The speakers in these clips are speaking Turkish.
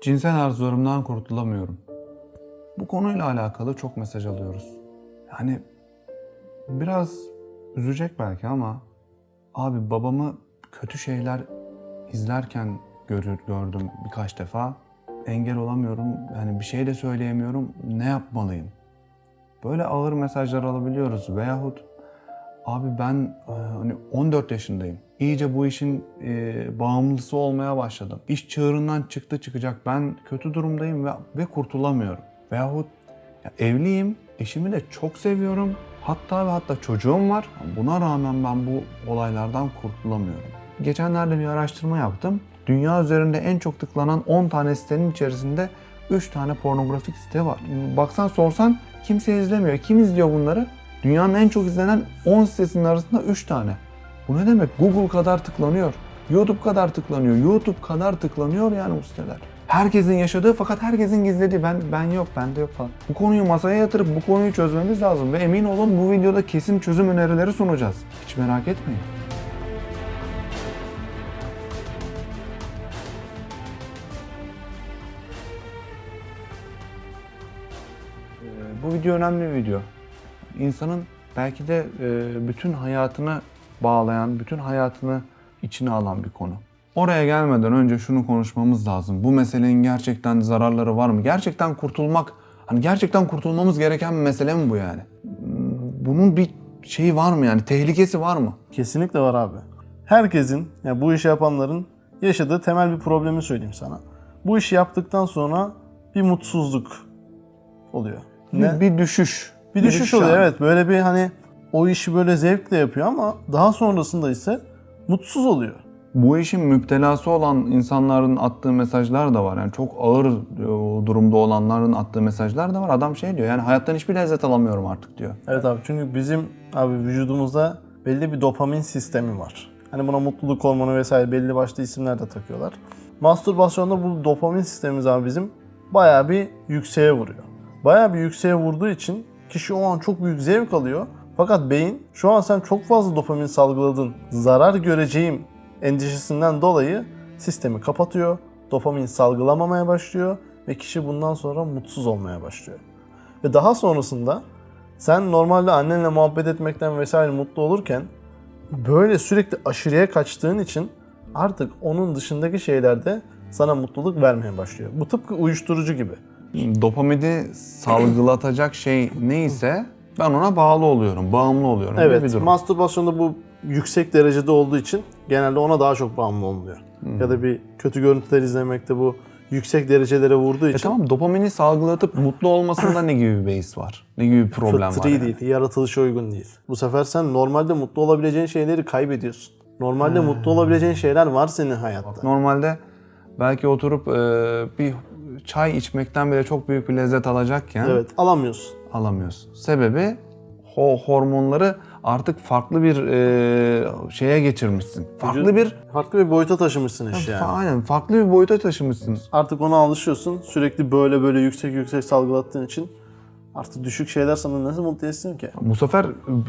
Cinsel arzularımdan kurtulamıyorum. Bu konuyla alakalı çok mesaj alıyoruz. Yani biraz üzecek belki ama abi babamı kötü şeyler izlerken görür, gördüm birkaç defa. Engel olamıyorum. Yani bir şey de söyleyemiyorum. Ne yapmalıyım? Böyle ağır mesajlar alabiliyoruz veyahut abi ben e, hani 14 yaşındayım. İyice bu işin e, bağımlısı olmaya başladım. İş çığırından çıktı çıkacak. Ben kötü durumdayım ve, ve kurtulamıyorum. Veyahut ya evliyim, eşimi de çok seviyorum. Hatta ve hatta çocuğum var. Buna rağmen ben bu olaylardan kurtulamıyorum. Geçenlerde bir araştırma yaptım. Dünya üzerinde en çok tıklanan 10 tane sitenin içerisinde 3 tane pornografik site var. Baksan sorsan kimse izlemiyor. Kim izliyor bunları? Dünyanın en çok izlenen 10 sitesinin arasında 3 tane. Bu ne demek? Google kadar tıklanıyor. YouTube kadar tıklanıyor. YouTube kadar tıklanıyor yani bu siteler. Herkesin yaşadığı fakat herkesin gizlediği ben ben yok bende yok falan. Bu konuyu masaya yatırıp bu konuyu çözmemiz lazım ve emin olun bu videoda kesin çözüm önerileri sunacağız. Hiç merak etmeyin. Ee, Bu video önemli bir video. İnsanın belki de e, bütün hayatını bağlayan, bütün hayatını içine alan bir konu. Oraya gelmeden önce şunu konuşmamız lazım. Bu meselenin gerçekten zararları var mı? Gerçekten kurtulmak, hani gerçekten kurtulmamız gereken bir mesele mi bu yani? Bunun bir şeyi var mı yani? Tehlikesi var mı? Kesinlikle var abi. Herkesin, yani bu işi yapanların yaşadığı temel bir problemi söyleyeyim sana. Bu işi yaptıktan sonra bir mutsuzluk oluyor. Ne? Bir, bir düşüş. Bir düşüş oluyor yani. evet. Böyle bir hani o işi böyle zevkle yapıyor ama daha sonrasında ise mutsuz oluyor. Bu işin müptelası olan insanların attığı mesajlar da var. Yani çok ağır e, durumda olanların attığı mesajlar da var. Adam şey diyor yani hayattan hiçbir lezzet alamıyorum artık diyor. Evet abi çünkü bizim abi vücudumuzda belli bir dopamin sistemi var. Hani buna mutluluk hormonu vesaire belli başlı isimler de takıyorlar. Mastürbasyonda bu dopamin sistemimiz abi bizim bayağı bir yükseğe vuruyor. Bayağı bir yükseğe vurduğu için kişi o an çok büyük zevk alıyor. Fakat beyin şu an sen çok fazla dopamin salgıladın, zarar göreceğim endişesinden dolayı sistemi kapatıyor. Dopamin salgılamamaya başlıyor ve kişi bundan sonra mutsuz olmaya başlıyor. Ve daha sonrasında sen normalde annenle muhabbet etmekten vesaire mutlu olurken böyle sürekli aşırıya kaçtığın için artık onun dışındaki şeylerde sana mutluluk vermeye başlıyor. Bu tıpkı uyuşturucu gibi. Dopamini salgılatacak şey neyse ben ona bağlı oluyorum, bağımlı oluyorum. gibi bir Evet, durum. mastürbasyonda bu yüksek derecede olduğu için genelde ona daha çok bağımlı olunuyor. Ya da bir kötü görüntüler izlemekte bu yüksek derecelere vurduğu E için tamam dopamini salgılatıp mutlu olmasında ne gibi bir beis var? Ne gibi bir problem var? fıtri yani? değil, yaratılışa uygun değil. Bu sefer sen normalde mutlu olabileceğin şeyleri kaybediyorsun. Normalde mutlu olabileceğin şeyler var senin hayatta. Normalde belki oturup e, bir çay içmekten bile çok büyük bir lezzet alacakken Evet, alamıyorsun. Alamıyorsun. Sebebi o hormonları artık farklı bir e, şeye geçirmişsin. Farklı Vücut- bir Farklı bir boyuta taşımışsın işi yani. aynen farklı bir boyuta taşımışsın. Artık ona alışıyorsun. Sürekli böyle böyle yüksek yüksek salgılattığın için artık düşük şeyler sana nasıl mutlu etsin ki? Bu sefer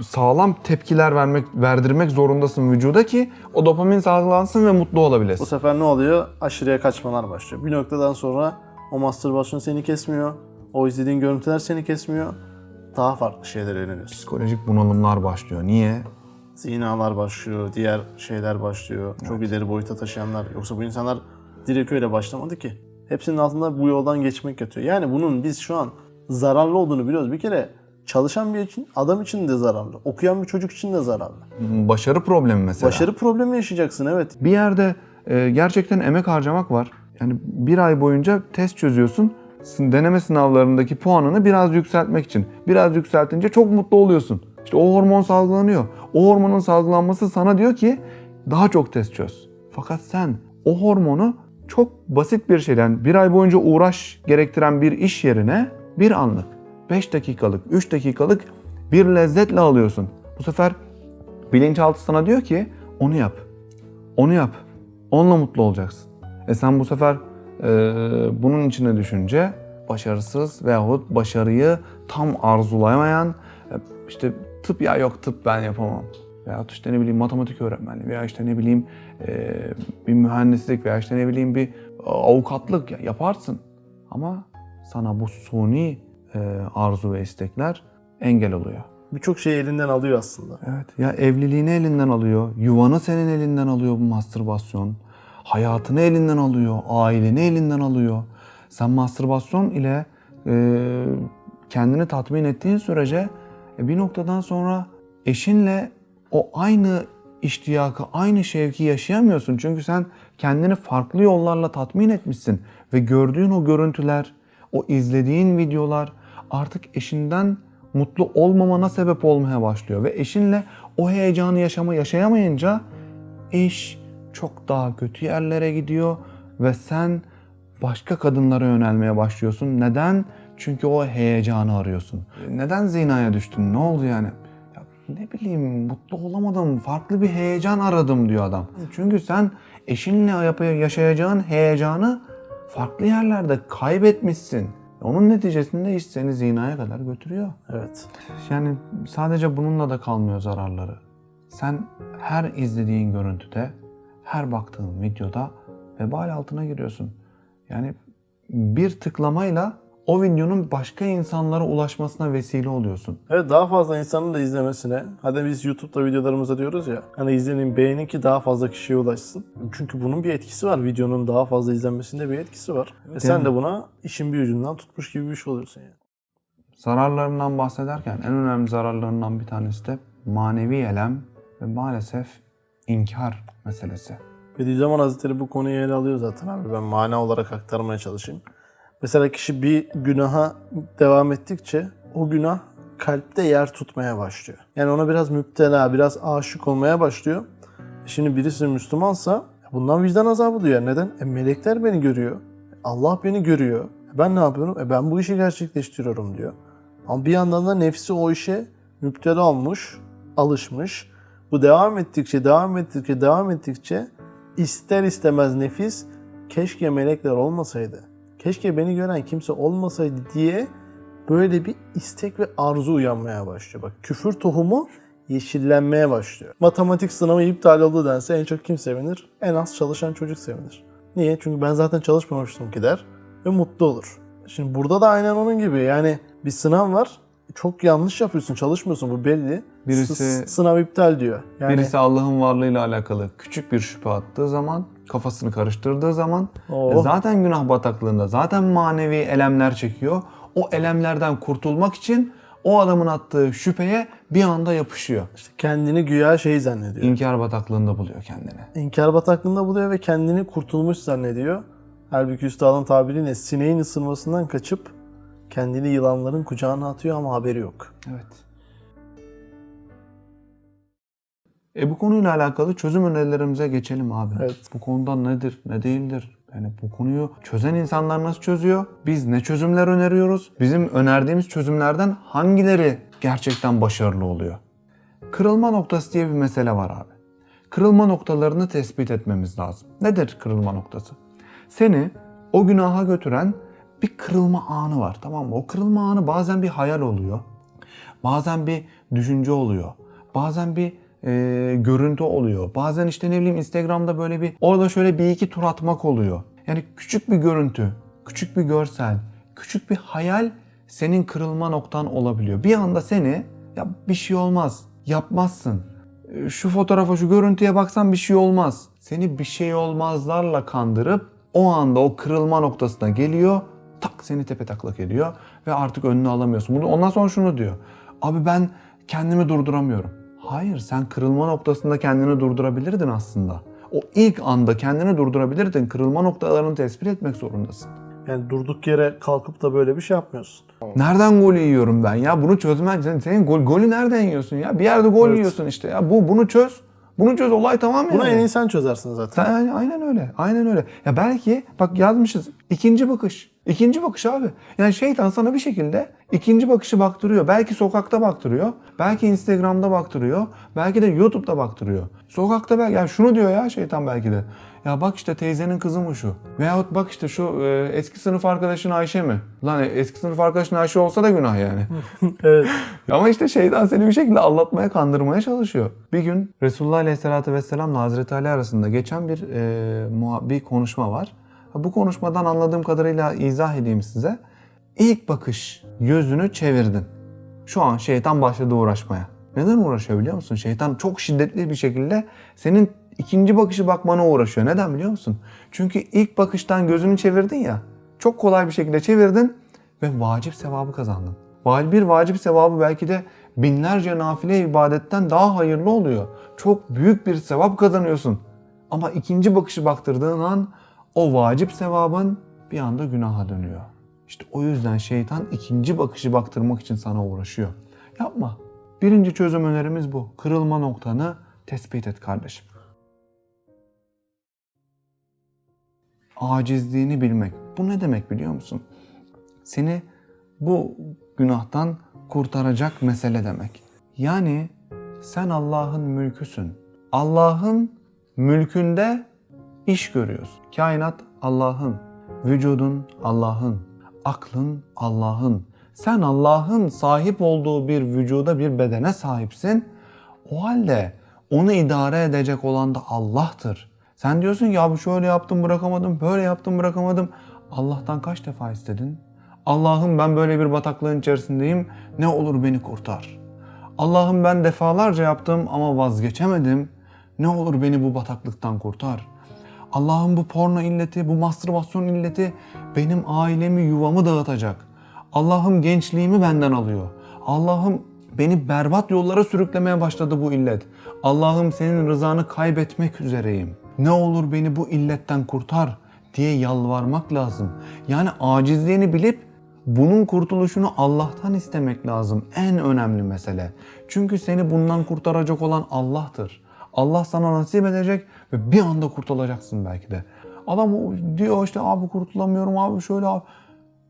sağlam tepkiler vermek verdirmek zorundasın vücuda ki o dopamin salgılansın ve mutlu Bu olabilesin. sefer ne oluyor? Aşırıya kaçmalar başlıyor. Bir noktadan sonra o mastürbasyon seni kesmiyor. O izlediğin görüntüler seni kesmiyor. Daha farklı şeylere yöneliyorsun. Psikolojik bunalımlar başlıyor. Niye? Zinalar başlıyor, diğer şeyler başlıyor. Çok ileri boyuta taşıyanlar. Yoksa bu insanlar direkt öyle başlamadı ki. Hepsinin altında bu yoldan geçmek yatıyor. Yani bunun biz şu an zararlı olduğunu biliyoruz. Bir kere çalışan bir için, adam için de zararlı. Okuyan bir çocuk için de zararlı. Başarı problemi mesela. Başarı problemi yaşayacaksın evet. Bir yerde e, gerçekten emek harcamak var. Yani bir ay boyunca test çözüyorsun. Deneme sınavlarındaki puanını biraz yükseltmek için. Biraz yükseltince çok mutlu oluyorsun. İşte o hormon salgılanıyor. O hormonun salgılanması sana diyor ki daha çok test çöz. Fakat sen o hormonu çok basit bir şeyden bir ay boyunca uğraş gerektiren bir iş yerine bir anlık, 5 dakikalık, 3 dakikalık bir lezzetle alıyorsun. Bu sefer bilinçaltı sana diyor ki onu yap. Onu yap. Onunla mutlu olacaksın. E sen bu sefer bunun içine düşünce başarısız veyahut başarıyı tam arzulayamayan e, işte tıp ya yok tıp ben yapamam. Veyahut işte ne bileyim matematik öğretmenliği veya işte ne bileyim e, bir mühendislik veya işte ne bileyim bir avukatlık ya- yaparsın. Ama sana bu suni e, arzu ve istekler engel oluyor. Birçok şeyi elinden alıyor aslında. Evet. Ya evliliğini elinden alıyor, yuvanı senin elinden alıyor bu mastürbasyon. Hayatını elinden alıyor, aileni elinden alıyor. Sen mastürbasyon ile e, kendini tatmin ettiğin sürece e, bir noktadan sonra eşinle o aynı iştiyakı, aynı şevki yaşayamıyorsun. Çünkü sen kendini farklı yollarla tatmin etmişsin ve gördüğün o görüntüler, o izlediğin videolar artık eşinden mutlu olmamana sebep olmaya başlıyor ve eşinle o heyecanı yaşama yaşayamayınca iş çok daha kötü yerlere gidiyor ve sen başka kadınlara yönelmeye başlıyorsun. Neden? Çünkü o heyecanı arıyorsun. Neden zinaya düştün? Ne oldu yani? Ya ne bileyim mutlu olamadım. Farklı bir heyecan aradım diyor adam. Çünkü sen eşinle yaşayacağın heyecanı farklı yerlerde kaybetmişsin. Onun neticesinde iş seni zinaya kadar götürüyor. Evet. Yani sadece bununla da kalmıyor zararları. Sen her izlediğin görüntüde, her baktığın videoda vebal altına giriyorsun. Yani bir tıklamayla o videonun başka insanlara ulaşmasına vesile oluyorsun. Evet daha fazla insanın da izlemesine. Hadi biz YouTube'da videolarımızda diyoruz ya. Hani izlenin beğenin ki daha fazla kişiye ulaşsın. Çünkü bunun bir etkisi var. Videonun daha fazla izlenmesinde bir etkisi var. Ve sen de buna işin bir ucundan tutmuş gibi bir şey oluyorsun yani. Zararlarından bahsederken en önemli zararlarından bir tanesi de manevi elem ve maalesef inkar meselesi. Bediüzzaman Hazretleri bu konuyu ele alıyor zaten abi. Ben mana olarak aktarmaya çalışayım. Mesela kişi bir günaha devam ettikçe o günah kalpte yer tutmaya başlıyor. Yani ona biraz müptela, biraz aşık olmaya başlıyor. Şimdi birisi Müslümansa bundan vicdan azabı duyar. Neden? E melekler beni görüyor. Allah beni görüyor. E ben ne yapıyorum? E ben bu işi gerçekleştiriyorum diyor. Ama bir yandan da nefsi o işe müptela olmuş, alışmış. Bu devam ettikçe, devam ettikçe, devam ettikçe ister istemez nefis keşke melekler olmasaydı. Keşke beni gören kimse olmasaydı diye böyle bir istek ve arzu uyanmaya başlıyor. Bak küfür tohumu yeşillenmeye başlıyor. Matematik sınavı iptal oldu dense en çok kim sevinir? En az çalışan çocuk sevinir. Niye? Çünkü ben zaten çalışmamıştım ki der ve mutlu olur. Şimdi burada da aynen onun gibi yani bir sınav var. Çok yanlış yapıyorsun, çalışmıyorsun bu belli. Birisi- S- sınav iptal diyor. Yani Birisi Allah'ın varlığıyla alakalı küçük bir şüphe attığı zaman, kafasını karıştırdığı zaman Oh. e, zaten günah bataklığında, zaten manevi elemler çekiyor. O elemlerden kurtulmak için o adamın attığı şüpheye bir anda yapışıyor. işte kendini güya şey zannediyor. İnkar bataklığında buluyor kendini. İnkar bataklığında buluyor ve kendini kurtulmuş zannediyor. Halbuki üstadın tabiriyle sineğin ısırmasından kaçıp kendini yılanların kucağına atıyor ama haberi yok. Evet. E bu konuyla alakalı çözüm önerilerimize geçelim abi. Evet. Bu konuda nedir, ne değildir? Yani bu konuyu çözen insanlar nasıl çözüyor? Biz ne çözümler öneriyoruz? Bizim önerdiğimiz çözümlerden hangileri gerçekten başarılı oluyor? Kırılma noktası diye bir mesele var abi. Kırılma noktalarını tespit etmemiz lazım. Nedir kırılma noktası? Seni o günaha götüren bir kırılma anı var tamam mı? O kırılma anı bazen bir hayal oluyor. Bazen bir düşünce oluyor. Bazen bir e, görüntü oluyor. Bazen işte ne bileyim Instagram'da böyle bir orada şöyle bir iki tur atmak oluyor. Yani küçük bir görüntü, küçük bir görsel, küçük bir hayal senin kırılma noktan olabiliyor. Bir anda seni ya bir şey olmaz, yapmazsın. Şu fotoğrafa, şu görüntüye baksan bir şey olmaz. Seni bir şey olmazlarla kandırıp o anda o kırılma noktasına geliyor tak seni tepe taklak ediyor ve artık önünü alamıyorsun. Bunu ondan sonra şunu diyor. Abi ben kendimi durduramıyorum. Hayır sen kırılma noktasında kendini durdurabilirdin aslında. O ilk anda kendini durdurabilirdin. Kırılma noktalarını tespit etmek zorundasın. Yani durduk yere kalkıp da böyle bir şey yapmıyorsun. Nereden gol yiyorum ben ya? Bunu çözmen sen- senin gol, golü nereden yiyorsun ya? Bir yerde gol Evet. yiyorsun işte ya. Bu bunu çöz. Bunu çöz olay tamam yani. Bunu en iyi sen çözersin zaten. Sen- aynen- aynen öyle. Aynen öyle. Ya belki bak yazmışız ikinci bakış. İkinci bakış abi. Yani şeytan sana bir şekilde ikinci bakışı baktırıyor. Belki sokakta baktırıyor. Belki Instagram'da baktırıyor. Belki de YouTube'da baktırıyor. Sokakta belki yani şunu diyor ya şeytan belki de. Ya bak işte teyzenin kızı mı şu? Veyahut bak işte şu e, eski sınıf arkadaşın Ayşe mi? Lan e, eski sınıf arkadaşın Ayşe olsa da günah yani. evet. Ama işte şeytan seni bir şekilde aldatmaya, kandırmaya çalışıyor. Bir gün Resulullah Aleyhisselatü Vesselam'la Hazreti Ali arasında geçen bir, e, bir konuşma var. Bu konuşmadan anladığım kadarıyla izah edeyim size. İlk bakış gözünü çevirdin. Şu an şeytan başladı uğraşmaya. Neden uğraşıyor biliyor musun? Şeytan çok şiddetli bir şekilde senin ikinci bakışı bakmana uğraşıyor. Neden biliyor musun? Çünkü ilk bakıştan gözünü çevirdin ya. Çok kolay bir şekilde çevirdin ve vacip sevabı kazandın. Bir vacip sevabı belki de binlerce nafile ibadetten daha hayırlı oluyor. Çok büyük bir sevap kazanıyorsun. Ama ikinci bakışı baktırdığın an o vacip sevabın bir anda günaha dönüyor. İşte o yüzden şeytan ikinci bakışı baktırmak için sana uğraşıyor. Yapma. Birinci çözüm önerimiz bu. Kırılma noktanı tespit et kardeşim. Acizliğini bilmek. Bu ne demek biliyor musun? Seni bu günahtan kurtaracak mesele demek. Yani sen Allah'ın mülküsün. Allah'ın mülkünde iş görüyorsun. Kainat Allah'ın, vücudun Allah'ın, aklın Allah'ın. Sen Allah'ın sahip olduğu bir vücuda, bir bedene sahipsin. O halde onu idare edecek olan da Allah'tır. Sen diyorsun ya bu şöyle yaptım bırakamadım, böyle yaptım bırakamadım. Allah'tan kaç defa istedin? Allah'ım ben böyle bir bataklığın içerisindeyim. Ne olur beni kurtar. Allah'ım ben defalarca yaptım ama vazgeçemedim. Ne olur beni bu bataklıktan kurtar. Allah'ım bu porno illeti, bu mastürbasyon illeti benim ailemi, yuvamı dağıtacak. Allah'ım gençliğimi benden alıyor. Allah'ım beni berbat yollara sürüklemeye başladı bu illet. Allah'ım senin rızanı kaybetmek üzereyim. Ne olur beni bu illetten kurtar diye yalvarmak lazım. Yani acizliğini bilip bunun kurtuluşunu Allah'tan istemek lazım. En önemli mesele. Çünkü seni bundan kurtaracak olan Allah'tır. Allah sana nasip edecek ve bir anda kurtulacaksın belki de. Adam diyor işte abi kurtulamıyorum abi şöyle abi.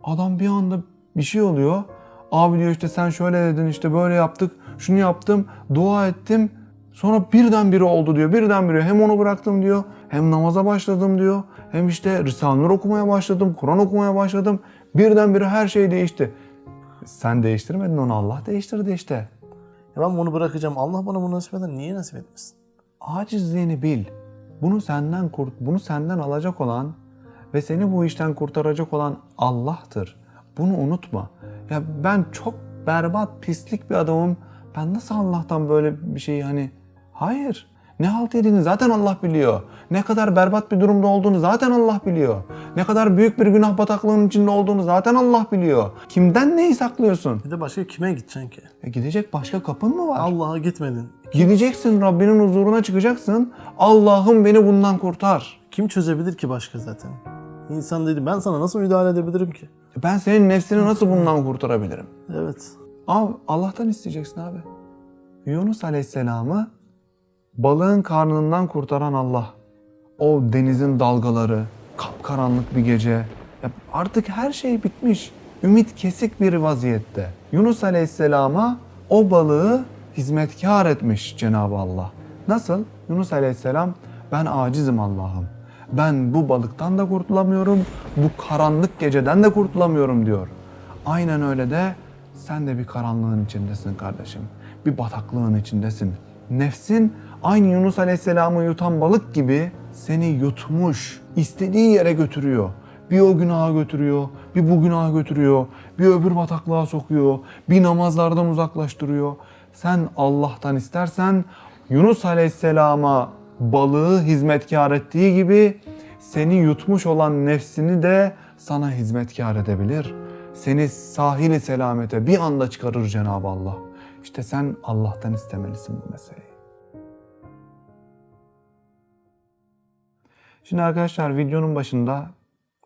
Adam bir anda bir şey oluyor. Abi diyor işte sen şöyle dedin işte böyle yaptık. Şunu yaptım. Dua ettim. Sonra birdenbire oldu diyor. Birdenbire hem onu bıraktım diyor. Hem namaza başladım diyor. Hem işte Risale-i okumaya başladım. Kur'an okumaya başladım. Birdenbire her şey değişti. Sen değiştirmedin onu Allah değiştirdi işte. Ya ben bunu bırakacağım. Allah bana bunu nasip eder. Niye nasip etmesin? acizliğini bil. Bunu senden kurt, bunu senden alacak olan ve seni bu işten kurtaracak olan Allah'tır. Bunu unutma. Ya ben çok berbat, pislik bir adamım. Ben nasıl Allah'tan böyle bir şey hani hayır. Ne halt yediğini zaten Allah biliyor. Ne kadar berbat bir durumda olduğunu zaten Allah biliyor. Ne kadar büyük bir günah bataklığının içinde olduğunu zaten Allah biliyor. Kimden neyi saklıyorsun? Bir de başka kime gideceksin ki? E gidecek başka kapın mı var? Allah'a gitmedin. Gideceksin Rabbinin huzuruna çıkacaksın. Allah'ım beni bundan kurtar. Kim çözebilir ki başka zaten? İnsan dedi ben sana nasıl müdahale edebilirim ki? Ben senin nefsini nasıl bundan kurtarabilirim? Evet. Abi Allah'tan isteyeceksin abi. Yunus Aleyhisselam'ı balığın karnından kurtaran Allah. O denizin dalgaları, kapkaranlık bir gece. Ya artık her şey bitmiş. Ümit kesik bir vaziyette. Yunus Aleyhisselam'a o balığı hizmetkar etmiş Cenab-ı Allah. Nasıl? Yunus Aleyhisselam ben acizim Allah'ım. Ben bu balıktan da kurtulamıyorum, bu karanlık geceden de kurtulamıyorum diyor. Aynen öyle de sen de bir karanlığın içindesin kardeşim. Bir bataklığın içindesin. Nefsin aynı Yunus Aleyhisselam'ı yutan balık gibi seni yutmuş, istediği yere götürüyor. Bir o günaha götürüyor, bir bu günaha götürüyor, bir öbür bataklığa sokuyor, bir namazlardan uzaklaştırıyor. Sen Allah'tan istersen Yunus Aleyhisselam'a balığı hizmetkar ettiği gibi seni yutmuş olan nefsini de sana hizmetkar edebilir. Seni sahili selamete bir anda çıkarır Cenab-ı Allah. İşte sen Allah'tan istemelisin bu meseleyi. Şimdi arkadaşlar videonun başında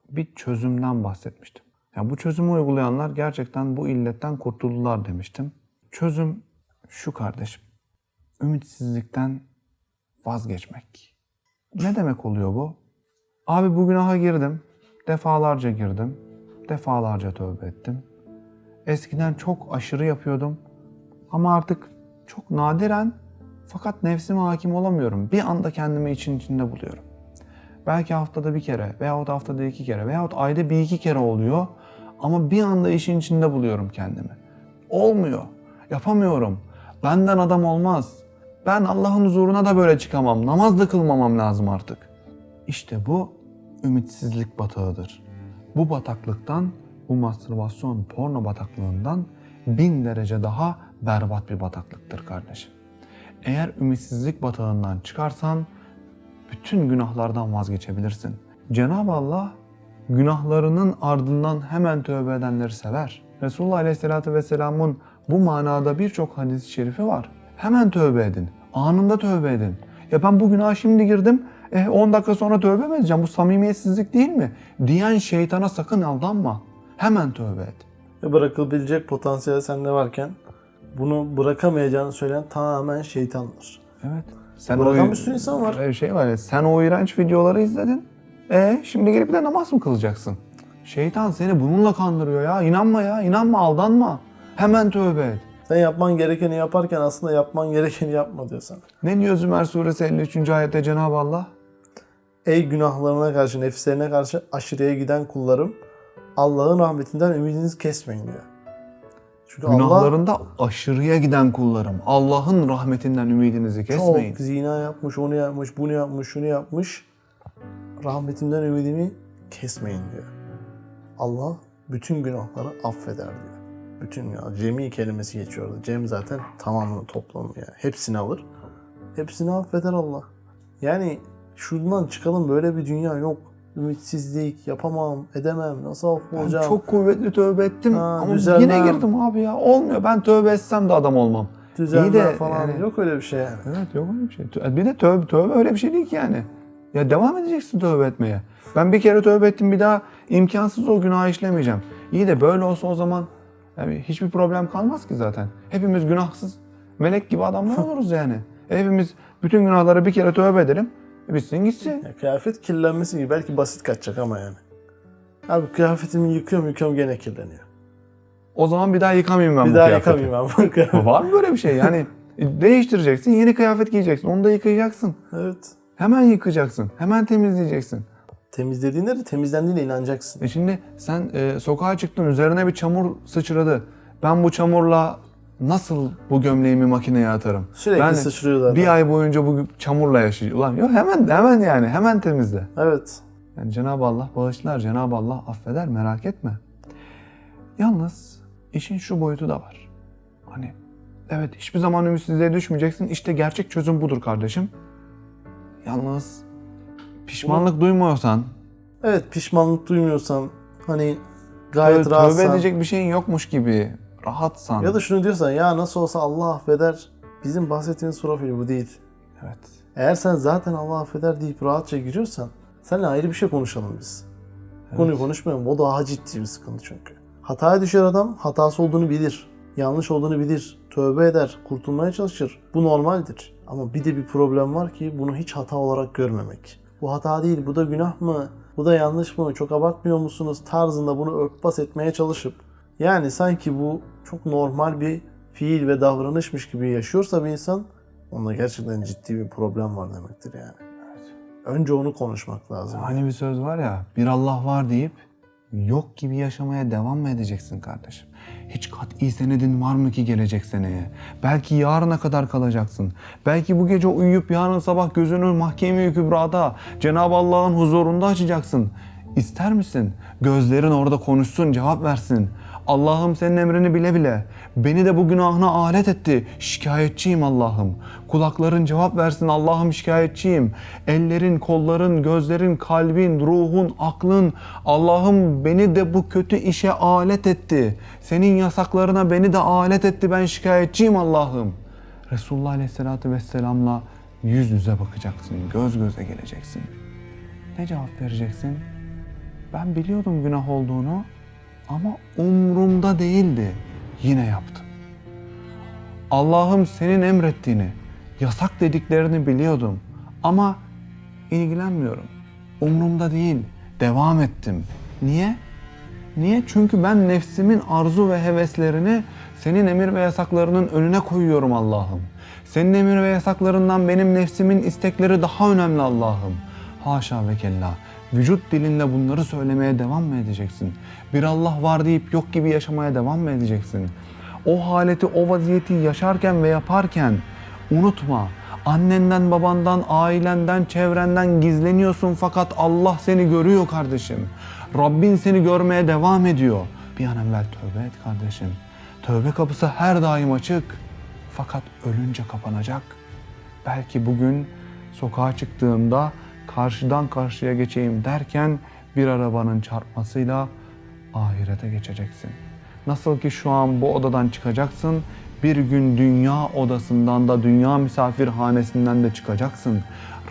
bir çözümden bahsetmiştim. Ya bu çözümü uygulayanlar gerçekten bu illetten kurtuldular demiştim. Çözüm şu kardeşim. Ümitsizlikten vazgeçmek. Ne demek oluyor bu? Abi bu günaha girdim. Defalarca girdim. Defalarca tövbe ettim. Eskiden çok aşırı yapıyordum. Ama artık çok nadiren fakat nefsime hakim olamıyorum. Bir anda kendimi için içinde buluyorum. Belki haftada bir kere veyahut haftada iki kere veyahut ayda bir iki kere oluyor. Ama bir anda işin içinde buluyorum kendimi. Olmuyor. Yapamıyorum. Benden adam olmaz. Ben Allah'ın huzuruna da böyle çıkamam. Namaz da kılmamam lazım artık. İşte bu ümitsizlik batağıdır. Bu bataklıktan, bu mastürbasyon porno bataklığından bin derece daha berbat bir bataklıktır kardeşim. Eğer ümitsizlik batağından çıkarsan bütün günahlardan vazgeçebilirsin. Cenab-ı Allah günahlarının ardından hemen tövbe edenleri sever. Resulullah Aleyhisselatü Vesselam'ın bu manada birçok hadis-i şerifi var. Hemen tövbe edin. Anında tövbe edin. Ya ben bu günaha şimdi girdim. E 10 dakika sonra tövbe mi edeceğim? Bu samimiyetsizlik değil mi? Diyen şeytana sakın aldanma. Hemen tövbe et. Ve bırakılabilecek potansiyel sende varken bunu bırakamayacağını söyleyen tamamen şeytandır. Evet. Sen o- bir sürü insan var. Öyle şey var ya, sen o iğrenç videoları izledin. E şimdi gelip de namaz mı kılacaksın? Şeytan seni bununla kandırıyor ya. İnanma ya, inanma, aldanma. Hemen tövbe et. Sen yapman gerekeni yaparken aslında yapman gerekeni yapma diyor sana. Ne diyor Zümer suresi 53. ayette Cenab-ı Allah? Ey günahlarına karşı, nefislerine karşı aşırıya giden kullarım, Allah'ın rahmetinden ümidinizi kesmeyin diyor. Çünkü Allah Günahlarında aşırıya giden kullarım. Allah'ın rahmetinden ümidinizi kesmeyin. çok zina yapmış, onu yapmış, bunu yapmış, şunu yapmış. Rahmetinden ümidimi kesmeyin diyor. Allah bütün günahları affeder diyor. Bütün günah. Cemi kelimesi geçiyor orada. Cem zaten tamamını toplamı yani. Hepsini alır. Hepsini affeder Allah. Yani şuradan çıkalım böyle bir dünya yok. Ümitsizlik, yapamam, edemem, nasıl af Ben olacağım? çok kuvvetli tövbe ettim Ha, ama düzelmem. yine girdim abi ya. Olmuyor. Ben tövbe etsem de adam olmam. düzenler İyi de falan yani- yok öyle bir şey yani. Evet yok öyle bir şey. Bir de tövbe, tövbe öyle bir şey değil ki yani. Ya devam edeceksin tövbe etmeye. Ben bir kere tövbe ettim bir daha imkansız o günahı işlemeyeceğim. İyi de böyle olsa o zaman yani hiçbir problem kalmaz ki zaten. Hepimiz günahsız melek gibi adamlar oluruz yani. Hepimiz bütün günahlara bir kere tövbe edelim. E bitsin gitsin. Ya kıyafet kirlenmesi gibi belki basit kaçacak ama yani. Abi kıyafetimi yıkıyorum yıkıyorum gene kirleniyor. O zaman bir daha yıkamayayım ben bir bu daha kıyafeti. yıkamayayım ben bu kıyafeti. Var mı böyle bir şey yani? Değiştireceksin, yeni kıyafet giyeceksin, onu da yıkayacaksın. Evet. Hemen yıkacaksın, hemen temizleyeceksin. Temizlediğinde de temizlendiğine inanacaksın. E şimdi sen e, sokağa çıktın üzerine bir çamur sıçradı. Ben bu çamurla nasıl bu gömleğimi makineye atarım? Sürekli ben sıçrıyor zaten. Bir ay boyunca bu çamurla yaşayacağım. Ulan yok hemen hemen yani hemen temizle. Evet. Yani Cenab-ı Allah bağışlar, Cenab-ı Allah affeder merak etme. Yalnız işin şu boyutu da var. Hani evet hiçbir zaman ümitsizliğe düşmeyeceksin. İşte gerçek çözüm budur kardeşim. Yalnız pişmanlık duymuyorsan, Evet pişmanlık duymuyorsan hani gayet tövbe rahatsan edecek bir şeyin yokmuş gibi rahatsan. ya da şunu diyorsan ya nasıl olsa Allah affeder. Bizim bahsettiğimiz profil bu değil. evet. Eğer sen zaten Allah affeder deyip rahatça giriyorsan seninle ayrı bir şey konuşalım biz. Konuyu konuşmayalım. O daha ciddi bir sıkıntı çünkü. Hataya düşer adam hatası olduğunu bilir. Yanlış olduğunu bilir. Tövbe eder. Kurtulmaya çalışır. Bu normaldir. Ama bir de bir problem var ki bunu hiç hata olarak görmemek. Bu hata değil, bu da günah mı? Bu da yanlış mı? Çok abartmıyor musunuz? Tarzında bunu örtbas etmeye çalışıp yani sanki bu çok normal bir fiil ve davranışmış gibi yaşıyorsa bir insan onda gerçekten ciddi bir problem var demektir yani. Önce onu konuşmak lazım. Hani bir söz var ya, bir Allah var deyip yok gibi yaşamaya devam mı edeceksin kardeşim? Hiç kat'i senedin var mı ki gelecek seneye? Belki yarına kadar kalacaksın. Belki bu gece uyuyup yarın sabah gözünü mahkeme-i kübrada Cenab-ı Allah'ın huzurunda açacaksın. İster misin? Gözlerin orada konuşsun, cevap versin. Allah'ım senin emrini bile bile beni de bu günahına alet etti. Şikayetçiyim Allah'ım. Kulakların cevap versin Allah'ım şikayetçiyim. Ellerin, kolların, gözlerin, kalbin, ruhun, aklın Allah'ım beni de bu kötü işe alet etti. Senin yasaklarına beni de alet etti. Ben şikayetçiyim Allah'ım. Resulullah Aleyhisselatü Vesselam'la yüz yüze bakacaksın. Göz göze geleceksin. Ne cevap vereceksin? Ben biliyordum günah olduğunu ama umrumda değildi. Yine yaptım. Allah'ım senin emrettiğini, yasak dediklerini biliyordum ama ilgilenmiyorum. Umrumda değil. Devam ettim. Niye? Niye? Çünkü ben nefsimin arzu ve heveslerini senin emir ve yasaklarının önüne koyuyorum Allah'ım. Senin emir ve yasaklarından benim nefsimin istekleri daha önemli Allah'ım. Haşa ve kella. Vücut dilinde bunları söylemeye devam mı edeceksin? Bir Allah var deyip yok gibi yaşamaya devam mı edeceksin? O haleti, o vaziyeti yaşarken ve yaparken unutma. Annenden, babandan, ailenden, çevrenden gizleniyorsun fakat Allah seni görüyor kardeşim. Rabbin seni görmeye devam ediyor. Bir an evvel tövbe et kardeşim. Tövbe kapısı her daim açık. Fakat ölünce kapanacak. Belki bugün sokağa çıktığımda karşıdan karşıya geçeyim derken bir arabanın çarpmasıyla ahirete geçeceksin. Nasıl ki şu an bu odadan çıkacaksın, bir gün dünya odasından da dünya misafirhanesinden de çıkacaksın.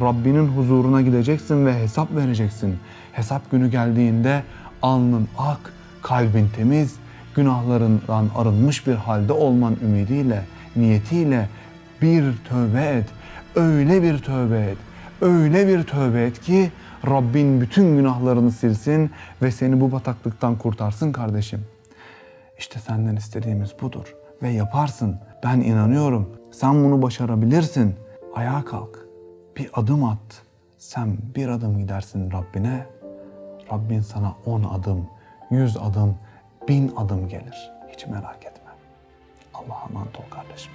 Rabbinin huzuruna gideceksin ve hesap vereceksin. Hesap günü geldiğinde alnın ak, kalbin temiz, günahlarından arınmış bir halde olman ümidiyle, niyetiyle bir tövbe et. Öyle bir tövbe et. Öyle bir tövbe et ki Rabbin bütün günahlarını silsin ve seni bu bataklıktan kurtarsın kardeşim. İşte senden istediğimiz budur ve yaparsın. Ben inanıyorum. Sen bunu başarabilirsin. Ayağa kalk. Bir adım at. Sen bir adım gidersin Rabbine. Rabbin sana on adım, yüz adım, bin adım gelir. Hiç merak etme. Allah'a emanet ol kardeşim.